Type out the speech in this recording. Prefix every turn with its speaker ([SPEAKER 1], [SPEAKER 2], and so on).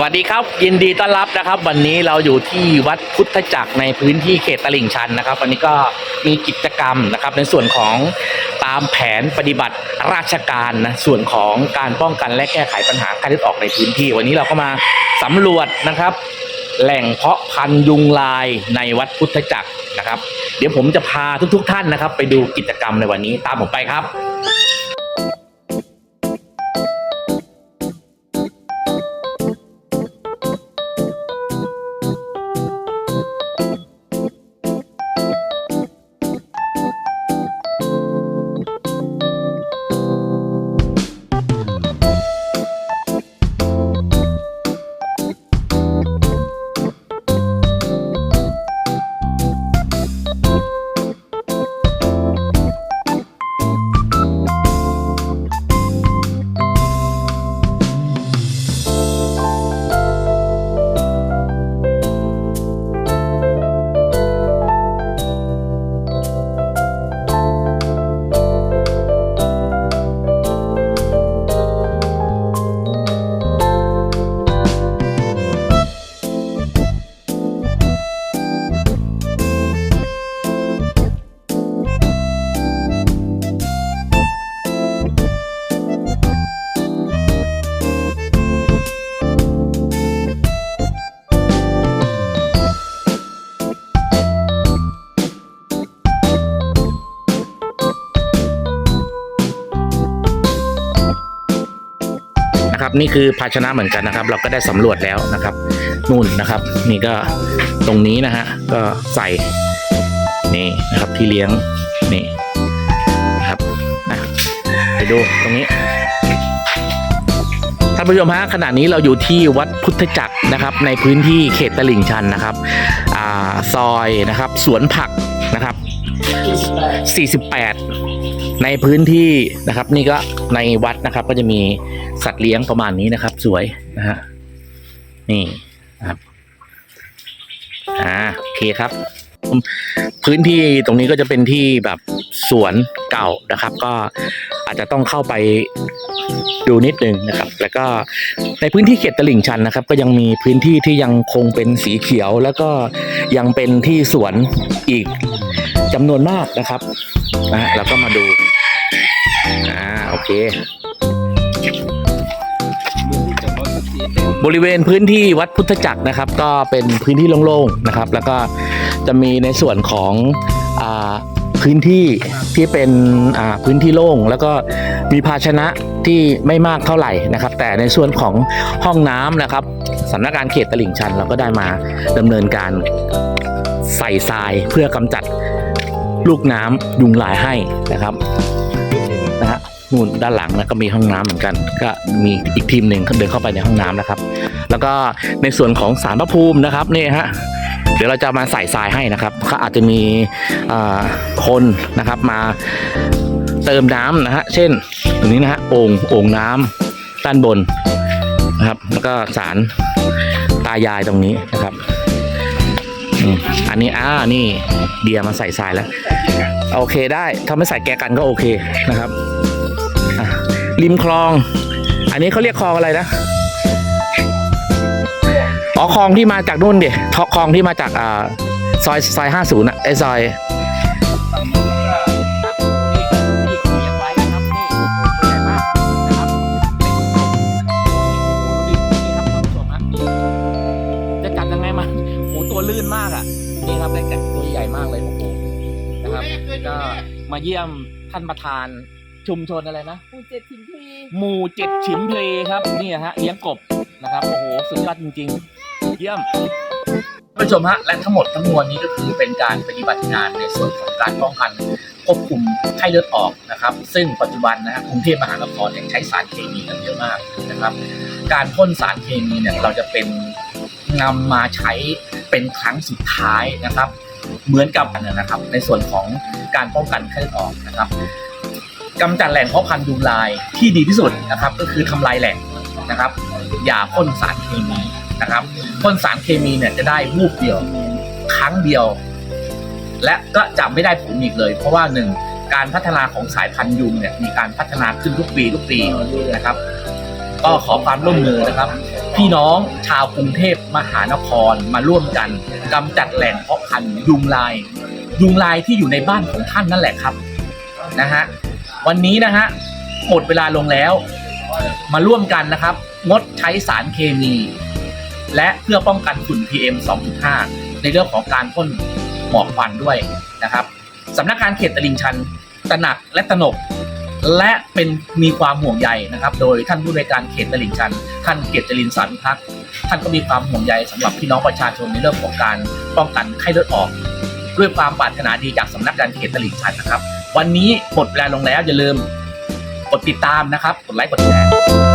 [SPEAKER 1] สวัสดีครับยินดีต้อนรับนะครับ วันนี้เราอยู่ที่วัดพุทธจักรในพื้นที่เขตตลิ่งชันนะครับ วันนี้ก็มีกิจกรรมนะครับ ในส่วนของตามแผนปฏิบัติราชการนะส่วนของการป้องกันและแก้ไขปัญหาการเลือออกในพื้นที่ วันนี้เราก็มาสำรวจนะครับ แหล่งเพาะพันธุ์ยุงลายในวัดพุทธจักรนะครับ เดี๋ยวผมจะพาทุกๆ ท่านนะครับ ไปดูกิจกรรมในวันนี้ตามผมไปครับ นะครับ นี่คือภาชนะเหมือนกันนะครับ เราก็ได้สำรวจแล้วนะครับ นู่นนะครับ นี่ก็ตรงนี้นะฮะก็ใส่นี่นะครับที่เลี้ยงนี่นะครับไปดูตรงนี้ท่านผู้ชมฮะขณะนี้เราอยู่ที่วัดพุทธจักรนะครับ ในพื้นที่เขตตลิ่งชันนะครับอ่าซอยนะครับ สวนผักนะครับ 48 ในพื้นที่นะครับ นี่ก็ในวัดนะครับ ก็จะมีสัตว์เลี้ยงประมาณนี้นะครับ สวยนะฮะนี่นะครับอ่าโอเคครับ พื้นที่ตรงนี้ก็จะเป็นที่แบบสวนเก่านะครับ ก็อาจจะต้องเข้าไปดูนิดนึงนะครับ แล้วก็ในพื้นที่เขตตลิ่งชันนะครับ ก็ยังมีพื้นที่ที่ยังคงเป็นสีเขียว แล้วก็ยังเป็นที่สวนอีก จำนวนมากนะครับนะฮะเราก็มาดูอ่าโอเค บริเวณพื้นที่วัดพุทธจักรนะครับ ก็เป็นพื้นที่โล่งๆนะครับ แล้วก็จะมีในส่วนของอาพื้นที่ที่เป็นอ่าพื้นที่โล่งแล้วก็มีภาชนะที่ไม่มากเท่าไหร่นะครับ แต่ในส่วนของห้องน้ำนะครับสำนักงานเขตตลิ่งชันเราก็ได้มาดำเนินการใส่ทรายเพื่อกำจัด ลูกน้ำยุงลายให้นะครับนะฮะนู่นด้านหลังนะก็มีห้องน้ำเหมือนกัน ก็มีอีกทีมหนึ่งเดินเข้าไปในห้องน้ำนะครับ แล้วก็ในส่วนของสารพระภูมินะครับนี่ฮะเดี๋ยวเราจะมาใส่ทรายให้นะครับก็อาจจะมีอ่าคนนะครับมาเติมน้ำนะฮะเช่นตรงนี้นะฮะโอ่งโอ่งน้ำด้านบนนะครับ แล้วก็สารตายายตรงนี้นะครับ อืมอันนี้อ่านี่เดียมาใส่ทรายแล้ว โอเคได้ถ้าไม่ใส่แกกันก็โอเคนะครับอะริมคลอง อันนี้เขาเรียกคลองอะไรนะอ๋อคลองที่มาจากนู่นเดิทคลองที่มาจากอ่าซอยซอยห้าศูนย์อะไอซอย มากอะนี่ครับได้แกะตัวใหญ่มากเลยโอ้โหนะครับ ก็มาเยี่ยมท่านประธานชุมชนอะไรนะ
[SPEAKER 2] หมู่เจ็ดทิ้งพี
[SPEAKER 1] หมู่เจ็ดฉิมเพลครับนี่ฮะเลี้ยงกบนะครับโอ้โหสุดยอดจริง ๆ เยี่ยมท่านผู้ชมฮะและทั้งหมดทั้งมวลนี้ก็คือเป็นการปฏิบัติงานในส่วนของการป้องกันควบคุมไข้เลือดออกนะครับ ซึ่งปัจจุบันนะฮะกรุงเทพมหานครเนี่ยใช้สารเคมีกันเยอะมากนะครับ การพ่นสารเคมีเนี่ยเราจะเป็นนำมาใช้ เป็นครั้งสุดท้ายนะครับ เหมือนกับนนะครับ ในส่วนของการป้องกันไข้เลือดออกนะครับกำจัดแหล่งเพาะพันธุ์ยุงลายที่ดีที่สุดนะครับ ก็คือทำลายแหล่งนะครับ อย่าพ่นสารเคมีนะครับพ่นสารเคมีเนี่ยจะได้วูบเดียวครั้งเดียว และก็จะไม่ได้ผลอีกเลย เพราะว่าหนึ่งการพัฒนาของสายพันธุ์ยุงเนี่ยมีการพัฒนาขึ้นทุกปีทุกปีนะครับ ก็ขอความร่วมมือนะครับ พี่น้องชาวกรุงเทพมหานครมาร่วมกันกำจัดแหล่งเพาะพันธุ์ยุงลาย ยุงลายที่อยู่ในบ้านของท่านนั่นแหละครับนะฮะวันนี้นะฮะหมดเวลาลงแล้ว มาร่วมกันนะครับ งดใช้สารเคมี และเพื่อป้องกันฝุ่น PM 2.5 ในเรื่องของการพ่นหมอกควันด้วยนะครับสำนักงานเขตตลิ่งชันตระหนักและตระหนก และเป็นมีความห่วงใยนะครับ โดยท่านผู้ในวยการเขตตลิ่งชันท่านเกียรติจรินสันพักท่านก็มีความห่วงใยสำหรับพี่น้องประชาชนในเรื่องของการป้องกันไข้เลือดออก ด้วยความปรารถนาดีจากสำนักงานเขตตลิ่งชันนะครับ วันนี้หมดเวลาลงแล้วอย่าลืมกดติดตามนะครับ กดไลค์กดแชร์